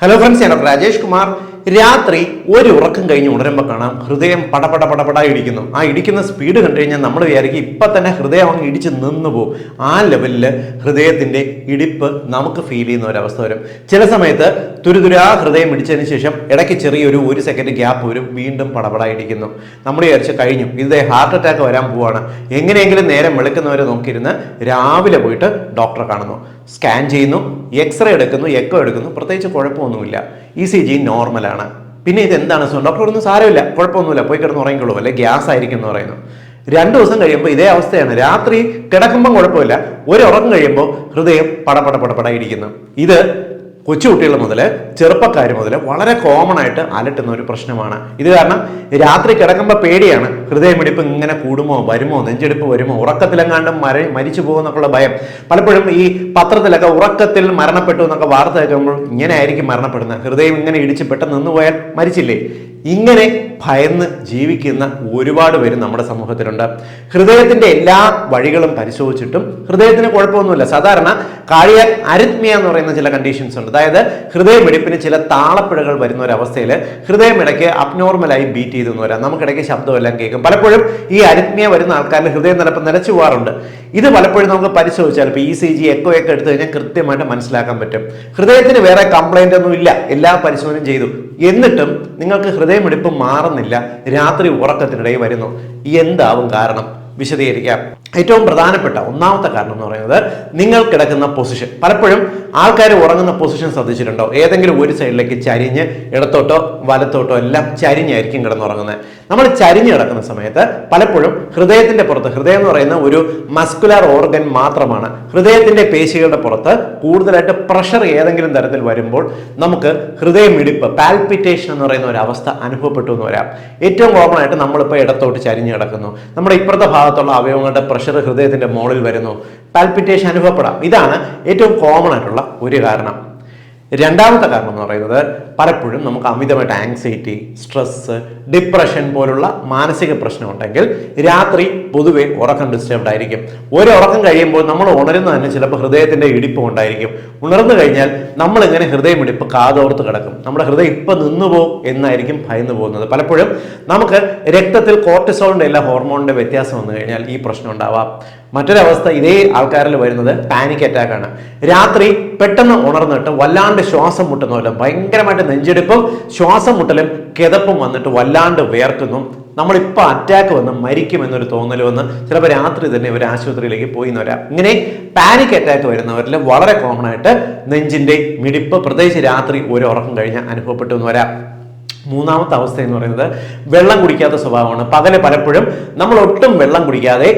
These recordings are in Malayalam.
ഹലോ ഫ്രണ്ട്സ് ഞാൻ രാജേഷ് കുമാർ. രാത്രി ഒരു ഉറക്കം കഴിഞ്ഞ് ഉണരുമ്പോൾ കാണാം. ഹൃദയം പടപട പടപട ഇടിക്കുന്നു ആ ഇടിക്കുന്ന സ്പീഡ് കണ്ടു കഴിഞ്ഞാൽ നമ്മൾ വിചാരിക്കും ഇപ്പം തന്നെ ഹൃദയം അങ്ങ് ഇടിച്ച് നിന്നു പോകും. ആ ലെവലിൽ ഹൃദയത്തിന്റെ ഇടിപ്പ് നമുക്ക് ഫീൽ ചെയ്യുന്ന ഒരവസ്ഥ വരും. ചില സമയത്ത് തുരുതുരാ ഹൃദയം ഇടിച്ചതിന് ശേഷം ഇടയ്ക്ക് ചെറിയൊരു ഒരു സെക്കൻഡ് ഗ്യാപ്പ് വരും. വീണ്ടും പടപട ഇടിക്കുന്നു നമ്മൾ വിചാരിച്ച് കഴിഞ്ഞു. ഇത് ഹാർട്ട് അറ്റാക്ക് വരാൻ പോവാണ്. എങ്ങനെയെങ്കിലും നേരം വെളുക്കുന്നവരെ നോക്കിയിരുന്ന് രാവിലെ പോയിട്ട് ഡോക്ടറെ കാണുന്നു. സ്കാൻ ചെയ്യുന്നു. എക്സ്റേ എടുക്കുന്നു. എക്കോ എടുക്കുന്നു. പ്രത്യേകിച്ച് കുഴപ്പമൊന്നുമില്ല. ഇ സി ജി നോർമലാണ് പിന്നെ ഇത് എന്താണ് ഡോക്ടർ ഒന്നും സാരമില്ല. കുഴപ്പമൊന്നുമില്ല. പോയി കിടന്ന് ഉറങ്ങിക്കോളൂ. അല്ലെ? ഗ്യാസ് ആയിരിക്കും എന്ന് പറയുന്നു. രണ്ട് ദിവസം കഴിയുമ്പോൾ ഇതേ അവസ്ഥയാണ്. രാത്രി കിടക്കുമ്പോൾ കുഴപ്പമില്ല. ഒരു ഉറക്കം കഴിയുമ്പോൾ ഹൃദയം പടപട ഇടിക്കുന്നു ഇത് കൊച്ചുകുട്ടികൾ മുതൽ ചെറുപ്പക്കാർ മുതൽ വളരെ കോമൺ ആയിട്ട് അലട്ടുന്ന ഒരു പ്രശ്നമാണ്. ഇത് കാരണം രാത്രി കിടക്കുമ്പോൾ പേടിയാണ്. ഹൃദയമിടിപ്പ് ഇങ്ങനെ കൂടുമോ വരുമോ നെഞ്ചെടുപ്പ് വരുമോ ഉറക്കത്തിലെങ്ങാണ്ടും മര മരിച്ചു പോകുമെന്നൊക്കെയുള്ള ഭയം. പലപ്പോഴും ഈ പത്രത്തിലൊക്കെ ഉറക്കത്തിൽ മരണപ്പെട്ടു എന്നൊക്കെ വാർത്ത കേൾക്കുമ്പോൾ ഇങ്ങനെ ആയിരിക്കും മരണപ്പെടുന്നത്. ഹൃദയം ഇങ്ങനെ ഇടിച്ച് പെട്ടെന്ന് നിന്ന് പോയാൽ മരിച്ചില്ലേ? ഇങ്ങനെ ഭയന്ന് ജീവിക്കുന്ന ഒരുപാട് പേര് നമ്മുടെ സമൂഹത്തിലുണ്ട്. ഹൃദയത്തിന്റെ എല്ലാ വഴികളും പരിശോധിച്ചിട്ടും ഹൃദയത്തിന് കുഴപ്പമൊന്നുമില്ല. സാധാരണ കാഴിയ അരിത്മിയ എന്ന് പറയുന്ന ചില കണ്ടീഷൻസ് ഉണ്ട്. അതായത് ഹൃദയമിടിപ്പിന് ചില താളപ്പിഴകൾ വരുന്ന ഒരു അവസ്ഥയിൽ ഹൃദയമിടയ്ക്ക് അബ്നോർമലായി ബീറ്റ് ചെയ്തെന്ന് വരാം നമുക്കിടയ്ക്ക് ശബ്ദമെല്ലാം കേൾക്കും. പലപ്പോഴും ഈ അരിത്മിയ വരുന്ന ആൾക്കാരുടെ ഹൃദയം നിലപ്പം നിലച്ചു പോകാറുണ്ട് ഇത് പലപ്പോഴും നമുക്ക് പരിശോധിച്ചാൽ ഇപ്പോൾ ഇ സി ജി എക്കോ ഒക്കെ എടുത്തു കഴിഞ്ഞാൽ കൃത്യമായിട്ട് മനസ്സിലാക്കാൻ പറ്റും. ഹൃദയത്തിന് വേറെ കംപ്ലൈന്റ് ഒന്നും ഇല്ല. എല്ലാ പരിശോധനയും ചെയ്തു. എന്നിട്ടും നിങ്ങൾക്ക് ഹൃദയമിടിപ്പ് മാറുന്നില്ല. രാത്രി ഉറക്കത്തിനിടയിൽ വരുന്നു. എന്താവും കാരണം? വിശദീകരിക്കാം. ഏറ്റവും പ്രധാനപ്പെട്ട ഒന്നാമത്തെ കാരണം എന്ന് പറയുന്നത് നിങ്ങൾ കിടക്കുന്ന പൊസിഷൻ പലപ്പോഴും ആൾക്കാർ ഉറങ്ങുന്ന പൊസിഷൻ ശ്രദ്ധിച്ചിട്ടുണ്ടോ? ഏതെങ്കിലും ഒരു സൈഡിലേക്ക് ചരിഞ്ഞ് ഇടത്തോട്ടോ വലത്തോട്ടോ എല്ലാം ചരിഞ്ഞായിരിക്കും കിടന്നുറങ്ങുന്നത്. നമ്മൾ ചരിഞ്ഞ് കിടക്കുന്ന സമയത്ത് പലപ്പോഴും ഹൃദയത്തിന്റെ പുറത്ത് ഹൃദയം എന്ന് പറയുന്ന ഒരു മസ്കുലർ ഓർഗൻ മാത്രമാണ് ഹൃദയത്തിന്റെ പേശികളുടെ പുറത്ത് കൂടുതലായിട്ട് പ്രഷർ ഏതെങ്കിലും തരത്തിൽ വരുമ്പോൾ നമുക്ക് ഹൃദയമിടിപ്പ് പാൽപിറ്റേഷൻ എന്ന് പറയുന്ന ഒരു അവസ്ഥ അനുഭവപ്പെട്ടു എന്ന് വരാം. ഏറ്റവും കോമൺ ആയിട്ട് നമ്മളിപ്പോൾ ഇടത്തോട്ട് ചരിഞ്ഞ് കിടക്കുന്നു. നമ്മുടെ ഇപ്പുറത്തെ ഭാഗത്തുള്ള അവയവങ്ങളുടെ പ്രഷർ ഹൃദയത്തിന്റെ മുകളിൽ വരുന്നു. പാൽപിറ്റേഷൻ അനുഭവപ്പെടാം. ഇതാണ് ഏറ്റവും കോമൺ ആയിട്ടുള്ള ഒരു കാരണം. രണ്ടാമത്തെ കാരണം എന്ന് പറയുന്നത് പലപ്പോഴും നമുക്ക് അമിതമായിട്ട് ആങ്സൈറ്റി സ്ട്രെസ് ഡിപ്രഷൻ പോലുള്ള മാനസിക പ്രശ്നം ഉണ്ടെങ്കിൽ രാത്രി പൊതുവെ ഉറക്കം ഡിസ്റ്റർബ്ഡ് ആയിരിക്കും. ഒരു ഉറക്കം കഴിയുമ്പോൾ നമ്മൾ ഉണരുന്ന തന്നെ ചിലപ്പോൾ ഹൃദയത്തിന്റെ ഇടിപ്പ് ഉണ്ടായിരിക്കും ഉണർന്നു കഴിഞ്ഞാൽ നമ്മൾ ഇങ്ങനെ ഹൃദയമിടിപ്പ് കാതോർത്ത് കിടക്കും. നമ്മുടെ ഹൃദയം ഇപ്പം പോകും എന്നായിരിക്കും ഭയന്നു പോകുന്നത്. പലപ്പോഴും നമുക്ക് രക്തത്തിൽ കോർട്ടിസോളിന്റെ എല്ലാ ഹോർമോണിന്റെ വ്യത്യാസം വന്നു കഴിഞ്ഞാൽ ഈ പ്രശ്നം ഉണ്ടാവാം. മറ്റൊരവസ്ഥ ഇതേ ആൾക്കാരിൽ വരുന്നത് പാനിക് അറ്റാക്കാണ് രാത്രി പെട്ടെന്ന് ഉണർന്നിട്ട് വല്ലാണ്ട് ശ്വാസം മുട്ടുന്ന പോലെ ഭയങ്കരമായിട്ട് നെഞ്ചെടുപ്പും ശ്വാസം മുട്ടലും കിതപ്പും വന്നിട്ട് വല്ലാണ്ട് വേർക്കുന്നു നമ്മളിപ്പോൾ അറ്റാക്ക് വന്ന് മരിക്കുമെന്നൊരു തോന്നൽ വന്ന് ചിലപ്പോൾ രാത്രി തന്നെ ഇവർ ആശുപത്രിയിലേക്ക് പോയി എന്ന് വരാം. ഇങ്ങനെ പാനിക് അറ്റാക്ക് വരുന്നവരിൽ വളരെ കോമൺ ആയിട്ട് നെഞ്ചിന്റെ മിടിപ്പ് പ്രത്യേകിച്ച് രാത്രി ഒരു ഉറക്കം കഴിഞ്ഞ് അനുഭവപ്പെട്ടു എന്ന് വരാം. മൂന്നാമത്തെ അവസ്ഥ എന്ന് പറയുന്നത് വെള്ളം കുടിക്കാത്ത സ്വഭാവമാണ്. പകൽ പലപ്പോഴും നമ്മൾ ഒട്ടും വെള്ളം കുടിക്കാതെ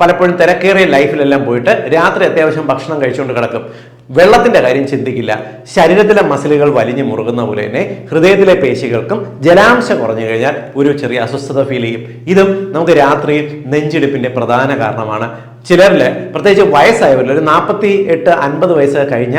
പലപ്പോഴും തിരക്കേറിയ ലൈഫിലെല്ലാം പോയിട്ട് രാത്രി അത്യാവശ്യം ഭക്ഷണം കഴിച്ചുകൊണ്ട് കിടക്കും. വെള്ളത്തിന്റെ കാര്യം ചിന്തിക്കില്ല. ശരീരത്തിലെ മസിലുകൾ വലിഞ്ഞു മുറുകുന്ന പോലെ തന്നെ ഹൃദയത്തിലെ പേശികൾക്കും ജലാംശം കുറഞ്ഞു കഴിഞ്ഞാൽ ഒരു ചെറിയ അസ്വസ്ഥത ഫീൽ ചെയ്യും. ഇതും നമുക്ക് രാത്രിയിൽ നെഞ്ചിടിപ്പിന്റെ പ്രധാന കാരണമാണ്. ചിലരിൽ പ്രത്യേകിച്ച് വയസ്സായവരിൽ ഒരു നാൽപ്പത്തി എട്ട് അൻപത് വയസ്സ് കഴിഞ്ഞ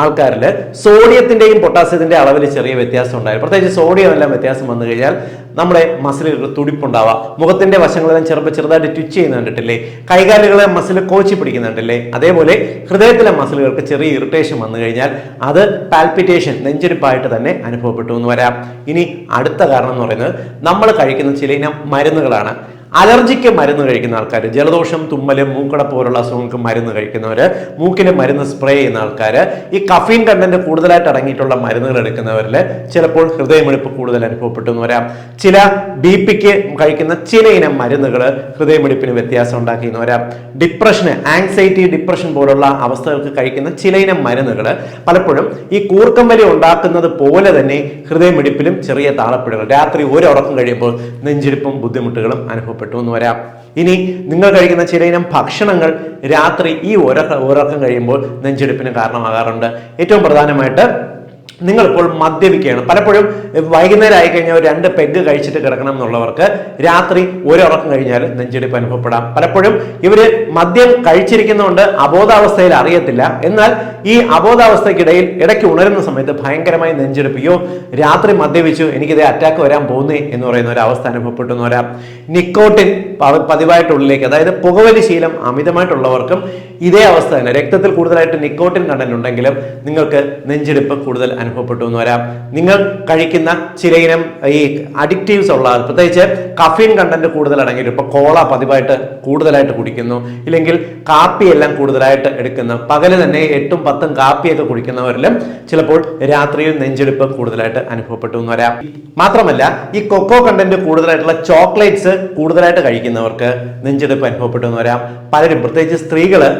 ആൾക്കാരിൽ സോഡിയത്തിന്റെയും പൊട്ടാസ്യത്തിന്റെയും അളവിൽ ചെറിയ വ്യത്യാസം ഉണ്ടായിരുന്നു. പ്രത്യേകിച്ച് സോഡിയം എല്ലാം വ്യത്യാസം വന്നു കഴിഞ്ഞാൽ നമ്മുടെ മസിലുകൾ തുടിപ്പുണ്ടാവുക മുഖത്തിന്റെ വശങ്ങളെല്ലാം ചെറുപ്പം ചെറുതായിട്ട് ട്വിച്ച് ചെയ്യുന്ന കണ്ടിട്ടില്ലേ? കൈകാലുകളെ മസിൽ കോച്ചി പിടിക്കുന്നുണ്ടല്ലേ അതേപോലെ ഹൃദയത്തിലെ മസിലുകൾക്ക് ചെറിയ ഇറിറ്റേഷൻ വന്നു കഴിഞ്ഞാൽ അത് പാൽപിറ്റേഷൻ നെഞ്ചെടുപ്പായിട്ട് തന്നെ അനുഭവപ്പെട്ടു എന്ന് വരാം. ഇനി അടുത്ത കാരണം എന്ന് പറയുന്നത് നമ്മൾ കഴിക്കുന്ന ചില ഇനം മരുന്നുകളാണ്. അലർജിക്ക് മരുന്ന് കഴിക്കുന്ന ആൾക്കാർ ജലദോഷം തുമ്മൽ മൂക്കട പോലുള്ള അസുഖങ്ങൾക്ക് മരുന്ന് കഴിക്കുന്നവർ മൂക്കിന് മരുന്ന് സ്പ്രേ ചെയ്യുന്ന ആൾക്കാർ ഈ കഫീൻ കണ്ടന്റ് കൂടുതലായിട്ട് അടങ്ങിയിട്ടുള്ള മരുന്നുകൾ എടുക്കുന്നവരിൽ ചിലപ്പോൾ ഹൃദയമിടിപ്പ് കൂടുതൽ അനുഭവപ്പെട്ടു എന്ന് വരാം. ചില ബി പിക്ക് കഴിക്കുന്ന ചില ഇനം മരുന്നുകൾ ഹൃദയമിടിപ്പിന് വ്യത്യാസം ഉണ്ടാക്കി എന്ന് വരാം. ഡിപ്രഷന് ആങ്സൈറ്റി ഡിപ്രഷൻ പോലുള്ള അവസ്ഥകൾക്ക് കഴിക്കുന്ന ചില ഇനം മരുന്നുകൾ പലപ്പോഴും ഈ കൂർക്കമ്പലി ഉണ്ടാക്കുന്നത് പോലെ തന്നെ ഹൃദയമിടിപ്പിലും ചെറിയ താളപ്പിഴകൾ. രാത്രി ഒരു ഉറക്കം കഴിയുമ്പോൾ നെഞ്ചിടിപ്പും ബുദ്ധിമുട്ടുകളും അനുഭവപ്പെട്ടു എന്ന് വരാം. ഇനി നിങ്ങൾ കഴിക്കുന്ന ചില ഇനം ഭക്ഷണങ്ങൾ രാത്രി ഈ ഉറക്ക കഴിയുമ്പോൾ നെഞ്ചെടുപ്പിന് കാരണമാകാറുണ്ട്. ഏറ്റവും പ്രധാനമായിട്ട് നിങ്ങളിപ്പോൾ മദ്യപിക്കുകയാണ്. പലപ്പോഴും വൈകുന്നേരം ആയി കഴിഞ്ഞാൽ ഒരു രണ്ട് പെഗ് കഴിച്ചിട്ട് കിടക്കണം എന്നുള്ളവർക്ക് രാത്രി ഒരു ഉറക്കം കഴിഞ്ഞാൽ നെഞ്ചെടുപ്പ് അനുഭവപ്പെടാം. പലപ്പോഴും ഇവർ മദ്യം കഴിച്ചിരിക്കുന്നതുകൊണ്ട് അബോധാവസ്ഥയിൽ അറിയത്തില്ല. എന്നാൽ ഈ അബോധാവസ്ഥയ്ക്കിടയിൽ ഇടയ്ക്ക് ഉണരുന്ന സമയത്ത് ഭയങ്കരമായി നെഞ്ചെടുപ്പിയോ രാത്രി മദ്യപിച്ചു എനിക്കിതേ അറ്റാക്ക് വരാൻ പോകുന്നേ എന്ന് പറയുന്ന ഒരു അവസ്ഥ അനുഭവപ്പെട്ടു വരാം. നിക്കോട്ടിൻ പതിവായിട്ടുള്ളിലേക്ക് അതായത് പുകവലി ശീലം അമിതമായിട്ടുള്ളവർക്കും ഇതേ അവസ്ഥ തന്നെ. രക്തത്തിൽ കൂടുതലായിട്ട് നിക്കോട്ടിൻ കണ്ടന്റ് ഉണ്ടെങ്കിലും നിങ്ങൾക്ക് നെഞ്ചെടുപ്പ് കൂടുതൽ അനുഭവപ്പെട്ടു എന്ന് വരാം. നിങ്ങൾ കഴിക്കുന്ന ചിലയിനം ഈ അഡിക്റ്റീവ്സ് ഉള്ള പ്രത്യേകിച്ച് കഫീൻ കണ്ടന്റ് കൂടുതൽ അടങ്ങിയിട്ട് ഇപ്പൊ കോള പതിവായിട്ട് കൂടുതലായിട്ട് കുടിക്കുന്നു. ഇല്ലെങ്കിൽ കാപ്പി എല്ലാം കൂടുതലായിട്ട് എടുക്കുന്ന പകൽ തന്നെ എട്ടും പത്തും കാപ്പിയൊക്കെ കുടിക്കുന്നവരിലും ചിലപ്പോൾ രാത്രിയിൽ നെഞ്ചെടുപ്പ് കൂടുതലായിട്ട് അനുഭവപ്പെട്ടു എന്ന് വരാം. മാത്രമല്ല ഈ കൊക്കോ കണ്ടന്റ് കൂടുതലായിട്ടുള്ള ചോക്ലേറ്റ്സ് കൂടുതലായിട്ട് കഴിക്കുന്നവർക്ക് നെഞ്ചെടുപ്പ് അനുഭവപ്പെട്ടു എന്ന് വരാം. പലരും പ്രത്യേകിച്ച് സ്ത്രീകൾ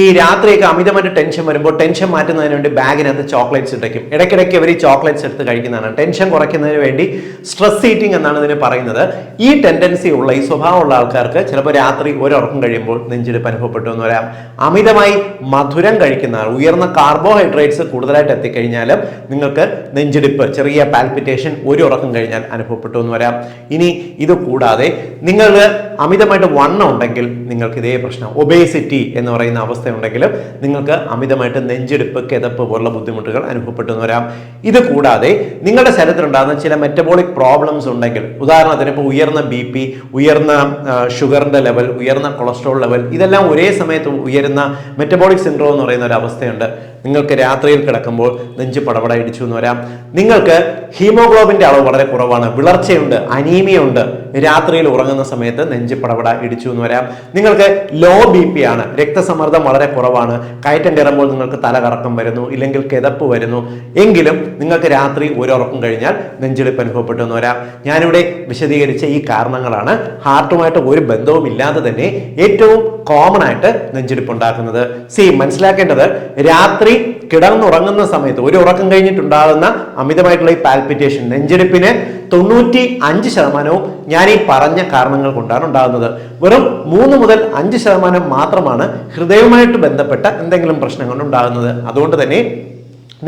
ഈ രാത്രിയൊക്കെ അമിതമായിട്ട് ടെൻഷൻ വരുമ്പോൾ ടെൻഷൻ മാറ്റുന്നതിന് വേണ്ടി ബാഗിനകത്ത് ചോക്ലേറ്റ്സ് ഇട്ടേക്കും. ഇടയ്ക്കിടയ്ക്ക് ഇവർ ഈ ചോക്ലേറ്റ്സ് എടുത്ത് കഴിക്കുന്നതാണ്. ടെൻഷൻ കുറയ്ക്കുന്നതിന് വേണ്ടി സ്ട്രെസ് ഈറ്റിംഗ് എന്നാണ് ഇതിന് പറയുന്നത്. ഈ ടെൻഡൻസി ഉള്ള ഈ സ്വഭാവമുള്ള ആൾക്കാർക്ക് ചിലപ്പോൾ രാത്രി ഒരുറക്കം കഴിയുമ്പോൾ നെഞ്ചിടിപ്പ് അനുഭവപ്പെട്ടു എന്ന് വരാം. അമിതമായി മധുരം കഴിക്കുന്ന ഉയർന്ന കാർബോഹൈഡ്രേറ്റ്സ് കൂടുതലായിട്ട് എത്തിക്കഴിഞ്ഞാലും നിങ്ങൾക്ക് നെഞ്ചിടിപ്പ് ചെറിയ പാൽപിറ്റേഷൻ ഒരു ഉറക്കം കഴിഞ്ഞാൽ അനുഭവപ്പെട്ടു എന്ന് വരാം. ഇനി ഇത് കൂടാതെ നിങ്ങൾ അമിതമായിട്ട് വണ്ണം ഉണ്ടെങ്കിൽ നിങ്ങൾക്ക് ഇതേ പ്രശ്നം ഒബേസിറ്റി എന്ന് പറയുന്ന അവസ്ഥ ഉണ്ടെങ്കിലും നിങ്ങൾക്ക് അമിതമായിട്ട് നെഞ്ചെടുപ്പ് കിതപ്പ് പോലുള്ള ബുദ്ധിമുട്ടുകൾ അനുഭവപ്പെട്ടു വരാം ഇത് കൂടാതെ നിങ്ങളുടെ ശരീരത്തിലുണ്ടാകുന്ന ചില മെറ്റബോളിക് പ്രോബ്ലംസ് ഉണ്ടെങ്കിൽ ഉദാഹരണത്തിന് ഇപ്പോൾ ഉയർന്ന ബി പി ഉയർന്ന ഷുഗറിന്റെ ലെവൽ ഉയർന്ന കൊളസ്ട്രോൾ ലെവൽ ഇതെല്ലാം ഒരേ സമയത്ത് ഉയരുന്ന മെറ്റബോളിക് സിൻഡ്രോം എന്ന് പറയുന്ന ഒരു അവസ്ഥയുണ്ട്. നിങ്ങൾക്ക് രാത്രിയിൽ കിടക്കുമ്പോൾ നെഞ്ച് പടപട ഇടിച്ചു എന്ന് വരാം. നിങ്ങൾക്ക് ഹീമോഗ്ലോബിന്റെ അളവ് വളരെ കുറവാണ്. വിളർച്ചയുണ്ട് അനീമിയ ഉണ്ട്. രാത്രിയിൽ ഉറങ്ങുന്ന സമയത്ത് നെഞ്ച് പടപട ഇടിച്ചു എന്ന് വരാം. നിങ്ങൾക്ക് ലോ ബി പി ആണ്. രക്തസമ്മർദ്ദം വളരെ കുറവാണ്. കയറ്റം കയറുമ്പോൾ നിങ്ങൾക്ക് തലകറക്കം വരുന്നു ഇല്ലെങ്കിൽ കിതപ്പ് വരുന്നു. എങ്കിലും നിങ്ങൾക്ക് രാത്രി ഒരു ഉറക്കം കഴിഞ്ഞാൽ നെഞ്ചെടുപ്പ് അനുഭവപ്പെട്ടു എന്ന് വരാം. ഞാനിവിടെ വിശദീകരിച്ച ഈ കാരണങ്ങളാണ് ഹാർട്ടുമായിട്ട് ഒരു ബന്ധവും ഇല്ലാതെ തന്നെ ഏറ്റവും കോമൺ ആയിട്ട് നെഞ്ചെടുപ്പ് ഉണ്ടാക്കുന്നത്. സി മനസ്സിലാക്കേണ്ടത് രാത്രി കിടന്നുറങ്ങുന്ന സമയത്ത് ഒരു ഉറക്കം കഴിഞ്ഞിട്ടുണ്ടാകുന്ന അമിതമായിട്ടുള്ള ഈ പാൽപിറ്റേഷൻ നെഞ്ചെടുപ്പിന് തൊണ്ണൂറ്റി അഞ്ച് ശതമാനവും ഞാൻ ഈ പറഞ്ഞ കാരണങ്ങൾ കൊണ്ടാണ് ഉണ്ടാകുന്നത്. വെറും മൂന്ന് മുതൽ അഞ്ച് ശതമാനം മാത്രമാണ് ഹൃദയവുമായിട്ട് ബന്ധപ്പെട്ട എന്തെങ്കിലും പ്രശ്നങ്ങൾ ഉണ്ടാകുന്നത്. അതുകൊണ്ട് തന്നെ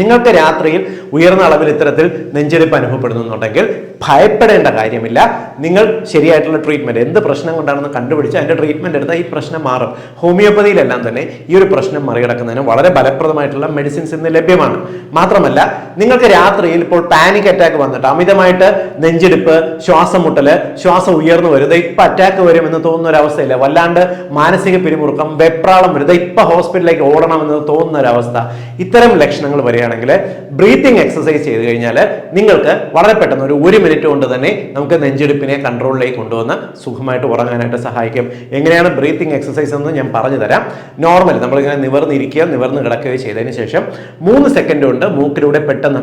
നിങ്ങൾക്ക് രാത്രിയിൽ ഉയർന്ന അളവിൽ ഇത്തരത്തിൽ നെഞ്ചെടുപ്പ് അനുഭവപ്പെടുന്നുണ്ടെങ്കിൽ ഭയപ്പെടേണ്ട കാര്യമില്ല. നിങ്ങൾ ശരിയായിട്ടുള്ള ട്രീറ്റ്മെന്റ് എന്ത് പ്രശ്നം കൊണ്ടാണെന്ന് കണ്ടുപിടിച്ച് അതിന്റെ ട്രീറ്റ്മെന്റ് എടുത്താൽ ഈ പ്രശ്നം മാറും. ഹോമിയോപ്പതിയിലെല്ലാം തന്നെ ഈ ഒരു പ്രശ്നം മറികടക്കുന്നതിന് വളരെ ഫലപ്രദമായിട്ടുള്ള മെഡിസിൻസ് ഇന്ന് ലഭ്യമാണ്. മാത്രമല്ല നിങ്ങൾക്ക് രാത്രിയിൽ ഇപ്പോൾ പാനിക് അറ്റാക്ക് വന്നിട്ട് അമിതമായിട്ട് നെഞ്ചെടുപ്പ് ശ്വാസം മുട്ടൽ ശ്വാസം ഉയർന്നു വരും ഇപ്പൊ അറ്റാക്ക് വരും എന്ന് തോന്നുന്ന ഒരു അവസ്ഥയില്ല. വല്ലാണ്ട് മാനസിക പിരിമുറുക്കം വെപ്രാളം വരും ഇപ്പൊ ഹോസ്പിറ്റലിലേക്ക് എന്ന് തോന്നുന്ന ഒരു അവസ്ഥ. ഇത്തരം ലക്ഷണങ്ങൾ വരികയാണെങ്കിൽ ബ്രീത്തിങ് എക്സസൈസ് ചെയ്ത് കഴിഞ്ഞാൽ നിങ്ങൾക്ക് വളരെ പെട്ടെന്ന് ഒരു ഒരു മിനിറ്റ് കൊണ്ട് തന്നെ നമുക്ക് നെഞ്ചെടുപ്പിനെ കൺട്രോളിലേക്ക് കൊണ്ടുവന്ന് സുഖമായിട്ട് ഉറങ്ങാനായിട്ട് സഹായിക്കും. എങ്ങനെയാണ് ബ്രീത്തിങ് എക്സസൈസ് എന്ന് ഞാൻ പറഞ്ഞു തരാം. നോർമൽ നമ്മളിങ്ങനെ നിവർന്നിരിക്കുക നിവർന്ന് കിടക്കുകയോ ചെയ്തതിന് ശേഷം മൂന്ന് സെക്കൻഡ് കൊണ്ട് മൂക്കിലൂടെ പെട്ടെന്ന്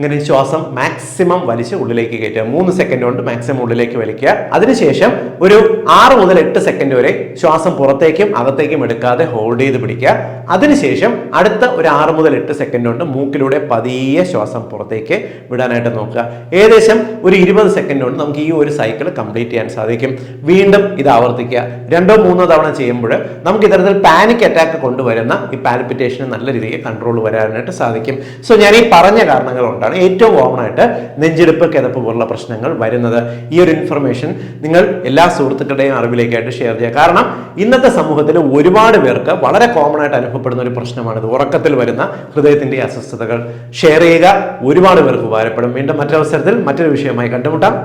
ഇങ്ങനെ ശ്വാസം മാക്സിമം വലിച്ച് ഉള്ളിലേക്ക് കയറ്റുക. മൂന്ന് സെക്കൻഡ് കൊണ്ട് മാക്സിമം ഉള്ളിലേക്ക് വലിക്കുക. അതിനുശേഷം ഒരു ആറ് മുതൽ എട്ട് സെക്കൻഡ് വരെ ശ്വാസം പുറത്തേക്കും അകത്തേക്കും എടുക്കാതെ ഹോൾഡ് ചെയ്ത് പിടിക്കുക. അതിനുശേഷം അടുത്ത ഒരു ആറ് മുതൽ എട്ട് സെക്കൻഡ് കൊണ്ട് മൂക്കിലൂടെ പതിയെ ശ്വാസം പുറത്തേക്ക് വിടാനായിട്ട് നോക്കുക. ഏകദേശം ഒരു ഇരുപത് സെക്കൻഡ് കൊണ്ട് നമുക്ക് ഈ ഒരു സൈക്കിൾ കംപ്ലീറ്റ് ചെയ്യാൻ സാധിക്കും. വീണ്ടും ഇത് ആവർത്തിക്കുക. രണ്ടോ മൂന്നോ തവണ ചെയ്യുമ്പോൾ നമുക്ക് ഇത്തരത്തിൽ പാനിക് അറ്റാക്ക് കൊണ്ടുവരുന്ന ഈ പാൽപിറ്റേഷന് നല്ല രീതിയിൽ കൺട്രോൾ വരാനായിട്ട് സാധിക്കും. സോ ഞാൻ ഈ പറഞ്ഞ കാരണങ്ങൾ കൊണ്ടാണ് ഏറ്റവും കോമൺ ആയിട്ട് നെഞ്ചെടുപ്പ് കിതപ്പ് പോലുള്ള പ്രശ്നങ്ങൾ വരുന്നത്. ഈ ഒരു ഇൻഫർമേഷൻ നിങ്ങൾ എല്ലാ സുഹൃത്തുക്കളുടെയും അറിവിലേക്കായിട്ട് ഷെയർ ചെയ്യുക. കാരണം ഇന്നത്തെ സമൂഹത്തിൽ ഒരുപാട് പേർക്ക് വളരെ കോമൺ ആയിട്ട് അനുഭവപ്പെടുന്ന ഒരു പ്രശ്നമാണിത്. ഉറക്കത്തിൽ വരുന്ന ഹൃദയത്തിന്റെ അസ്വസ്ഥതകൾ. ഷെയർ ചെയ്യുക. ഒരുപാട് പേർക്ക് ഉപകാരപ്പെടും. വീണ്ടും മറ്റൊരവസരത്തിൽ മറ്റൊരു വിഷയമായി കണ്ടുമുട്ടാം.